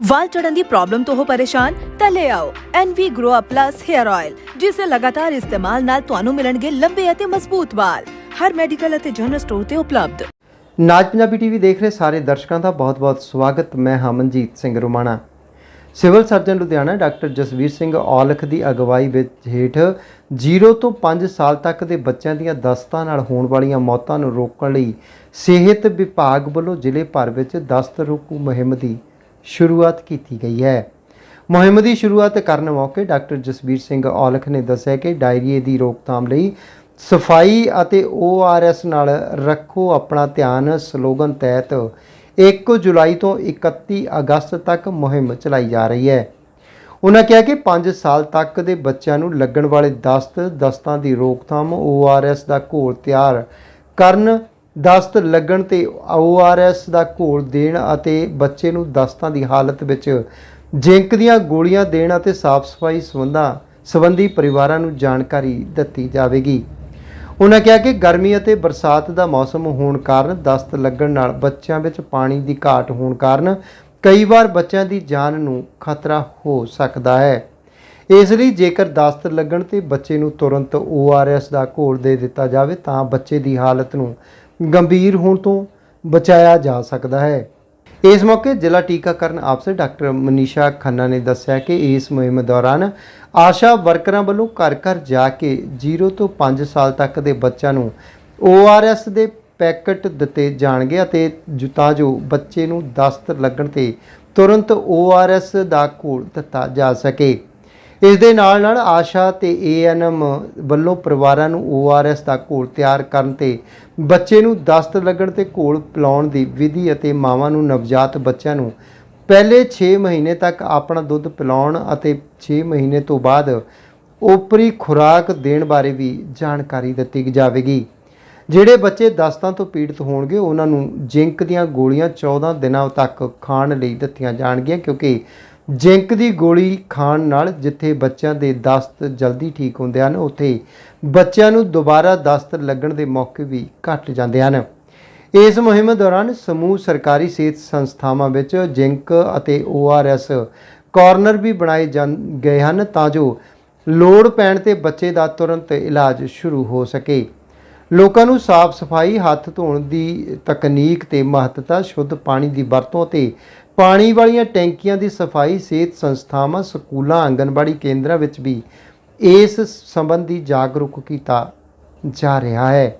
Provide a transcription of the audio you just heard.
ਵਾਲ ਚੜਨ ਦੀ ਪ੍ਰੋਬਲਮ ਤੋਂ ਹੋ ਪਰੇਸ਼ਾਨ, ਤਾਂ ਲੈ ਆਓ NV Grow Up Plus Hair Oil ਜਿਸ ਦੇ ਲਗਾਤਾਰ ਇਸਤੇਮਾਲ ਨਾਲ ਤੁਹਾਨੂੰ ਮਿਲਣਗੇ ਲੰਬੇ ਅਤੇ ਮਜ਼ਬੂਤ ਵਾਲ। ਹਰ ਮੈਡੀਕਲ ਅਤੇ ਜਨਰਲ ਸਟੋਰ ਤੇ ਉਪਲਬਧ। ਨਾਜ ਪੰਜਾਬੀ ਟੀਵੀ ਦੇਖ ਰਹੇ ਸਾਰੇ ਦਰਸ਼ਕਾਂ ਦਾ ਬਹੁਤ-ਬਹੁਤ ਸਵਾਗਤ। ਮੈਂ ਹਾਂ Singh Rumana. Civil surgeon Ludhiana doctor Jasvir Singh Aulakh ਦੀ ਅਗਵਾਈ ਵਿੱਚ ਹੇਠ 0 ਤੋਂ 5 ਸਾਲ ਤੱਕ ਦੇ ਬੱਚਿਆਂ ਦੀਆਂ ਦਸਤਾਂ ਨਾਲ ਹੋਣ ਵਾਲੀਆਂ ਮੌਤਾਂ ਨੂੰ ਰੋਕਣ ਲਈ ਸਿਹਤ ਵਿਭਾਗ ਵੱਲੋਂ ਜ਼ਿਲ੍ਹੇ ਭਰ ਵਿੱਚ ਦਸਤ ਰੋਕੂ ਮੁਹਿੰਮ ਦੀ ਸ਼ੁਰੂਆਤ ਕੀਤੀ ਗਈ ਹੈ। ਮੁਹਿੰਮ ਦੀ ਸ਼ੁਰੂਆਤ ਕਰਨ ਮੌਕੇ ਡਾਕਟਰ ਜਸਬੀਰ ਸਿੰਘ ਔਲਖ ਨੇ ਦੱਸਿਆ ਕਿ ਡਾਇਰੀਏ ਦੀ ਰੋਕਥਾਮ ਲਈ ਸਫ਼ਾਈ ਅਤੇ ORS ਨਾਲ ਰੱਖੋ ਆਪਣਾ ਧਿਆਨ ਸਲੋਗਨ ਤਹਿਤ 1 ਜੁਲਾਈ ਤੋਂ 31 ਅਗਸਤ ਤੱਕ ਮੁਹਿੰਮ ਚਲਾਈ ਜਾ ਰਹੀ ਹੈ। ਉਹਨਾਂ ਕਿਹਾ ਕਿ 5 ਸਾਲ ਤੱਕ ਦੇ ਬੱਚਿਆਂ ਨੂੰ ਲੱਗਣ ਵਾਲੇ ਦਸਤ ਦਸਤਾਂ ਦੀ ਰੋਕਥਾਮ ORS ਦਾ ਘੋਲ ਤਿਆਰ ਕਰਨ ਦਸਤ ਲੱਗਣ ਤੇ ORS ਦਾ ਘੋਲ ਦੇਣ ਅਤੇ ਬੱਚੇ ਨੂੰ ਦਸਤਾਂ ਦੀ ਹਾਲਤ ਵਿੱਚ ਜ਼ਿੰਕ ਦੀਆਂ ਗੋਲੀਆਂ ਦੇਣ ਅਤੇ ਸਾਫ਼ ਸਫ਼ਾਈ ਸੰਬੰਧਾਂ ਸੰਬੰਧੀ ਪਰਿਵਾਰਾਂ ਨੂੰ ਜਾਣਕਾਰੀ ਦਿੱਤੀ ਜਾਵੇਗੀ। ਉਹਨਾਂ ਕਿਹਾ ਕਿ ਗਰਮੀ ਅਤੇ ਬਰਸਾਤ ਦਾ ਮੌਸਮ ਹੋਣ ਕਾਰਨ ਦਸਤ ਲੱਗਣ ਨਾਲ ਬੱਚਿਆਂ ਵਿੱਚ ਪਾਣੀ ਦੀ ਘਾਟ ਹੋਣ ਕਾਰਨ ਕਈ ਵਾਰ ਬੱਚਿਆਂ ਦੀ ਜਾਨ ਨੂੰ ਖਤਰਾ ਹੋ ਸਕਦਾ ਹੈ। ਇਸ ਲਈ ਜੇਕਰ ਦਸਤ ਲੱਗਣ ਤੇ ਬੱਚੇ ਨੂੰ ਤੁਰੰਤ ORS ਦਾ ਘੋਲ ਦੇ ਦਿੱਤਾ ਜਾਵੇ ਤਾਂ ਬੱਚੇ ਦੀ ਹਾਲਤ ਨੂੰ ਗੰਭੀਰ ਹੋਣ ਤੋਂ ਬਚਾਇਆ ਜਾ ਸਕਦਾ ਹੈ। ਇਸ ਮੌਕੇ ਜ਼ਿਲ੍ਹਾ ਟੀਕਾਕਰਨ ਅਫਸਰ ਡਾਕਟਰ ਮਨੀਸ਼ਾ ਖੰਨਾ ਨੇ ਦੱਸਿਆ ਕਿ ਇਸ ਮੁਹਿੰਮ ਦੌਰਾਨ ਆਸ਼ਾ ਵਰਕਰਾਂ ਵੱਲੋਂ ਘਰ ਘਰ ਜਾ ਕੇ 0 ਤੋਂ 5 ਸਾਲ ਤੱਕ ਦੇ ਬੱਚਿਆਂ ਨੂੰ ORS ਦੇ ਪੈਕਟ ਦਿੱਤੇ ਜਾਣਗੇ ਅਤੇ ਤਾਂ ਜੋ ਬੱਚੇ ਨੂੰ ਦਸਤ ਲੱਗਣ ਤੇ ਤੁਰੰਤ ORS ਦਾ ਘੋਲ ਦਿੱਤਾ ਜਾ ਸਕੇ। ਇਸ ਦੇ ਨਾਲ ਨਾਲ ਆਸ਼ਾ ਤੇ ਏਐਨਐਮ ਵੱਲੋਂ ਪਰਿਵਾਰਾਂ ਨੂੰ ORS ਦਾ ਘੋਲ ਤਿਆਰ ਕਰਨ ਤੇ ਬੱਚੇ ਨੂੰ ਦਸਤ ਲੱਗਣ ਤੇ ਘੋਲ ਪਿਲਾਉਣ ਦੀ ਵਿਧੀ ਅਤੇ ਮਾਵਾਂ ਨੂੰ ਨਵਜਾਤ ਬੱਚਿਆਂ ਨੂੰ ਪਹਿਲੇ 6 ਮਹੀਨੇ ਤੱਕ ਆਪਣਾ ਦੁੱਧ ਪਿਲਾਉਣ ਅਤੇ 6 ਮਹੀਨੇ ਤੋਂ ਬਾਅਦ ਓਪਰੀ ਖੁਰਾਕ ਦੇਣ ਬਾਰੇ ਵੀ ਜਾਣਕਾਰੀ ਦਿੱਤੀ ਜਾਵੇਗੀ। ਜਿਹੜੇ ਬੱਚੇ ਦਸਤਾਂ ਤੋਂ ਪੀੜਤ ਹੋਣਗੇ, ਉਹਨਾਂ ਨੂੰ ਜ਼ਿੰਕ ਦੀਆਂ ਗੋਲੀਆਂ 14 ਦਿਨਾਂ ਤੱਕ ਖਾਣ ਲਈ ਦਿੱਤੀਆਂ ਜਾਣਗੀਆਂ ਕਿਉਂਕਿ ਜ਼ਿੰਕ ਦੀ ਗੋਲੀ ਖਾਣ ਨਾਲ ਜਿੱਥੇ ਬੱਚਿਆਂ ਦੇ ਦਸਤ ਜਲਦੀ ਠੀਕ ਹੁੰਦੇ ਹਨ, ਉੱਥੇ ਬੱਚਿਆਂ ਨੂੰ ਦੁਬਾਰਾ ਦਸਤ ਲੱਗਣ ਦੇ ਮੌਕੇ ਵੀ ਘਟ ਜਾਂਦੇ ਹਨ। ਇਸ ਮੁਹਿੰਮ ਦੌਰਾਨ ਸਮੂਹ ਸਰਕਾਰੀ ਸਿਹਤ ਸੰਸਥਾਵਾਂ ਵਿੱਚ ਜ਼ਿੰਕ ਅਤੇ ORS ਕਾਰਨਰ ਵੀ ਬਣਾਏ ਜਾਣ- ਗਏ ਹਨ ਤਾਂ ਜੋ ਲੋੜ ਪੈਣ ਤੇ ਬੱਚੇ ਦਾ ਤੁਰੰਤ ਇਲਾਜ ਸ਼ੁਰੂ ਹੋ ਸਕੇ। ਲੋਕਾਂ ਨੂੰ ਸਾਫ਼ ਸਫ਼ਾਈ, ਹੱਥ ਧੋਣ ਦੀ ਤਕਨੀਕ ਤੇ ਮਹੱਤਤਾ, ਸ਼ੁੱਧ ਪਾਣੀ ਦੀ ਵਰਤੋਂ ਤੇ ਪਾਣੀ ਵਾਲੀਆਂ ਟੈਂਕੀਆਂ ਦੀ ਸਫ਼ਾਈ ਸਿਹਤ ਸੰਸਥਾਵਾਂ, ਸਕੂਲਾਂ ਆਂਗਨਵਾੜੀ ਕੇਂਦਰਾਂ ਵਿੱਚ ਵੀ ਇਸ ਸੰਬੰਧੀ ਜਾਗਰੂਕ ਕੀਤਾ ਜਾ ਰਿਹਾ ਹੈ।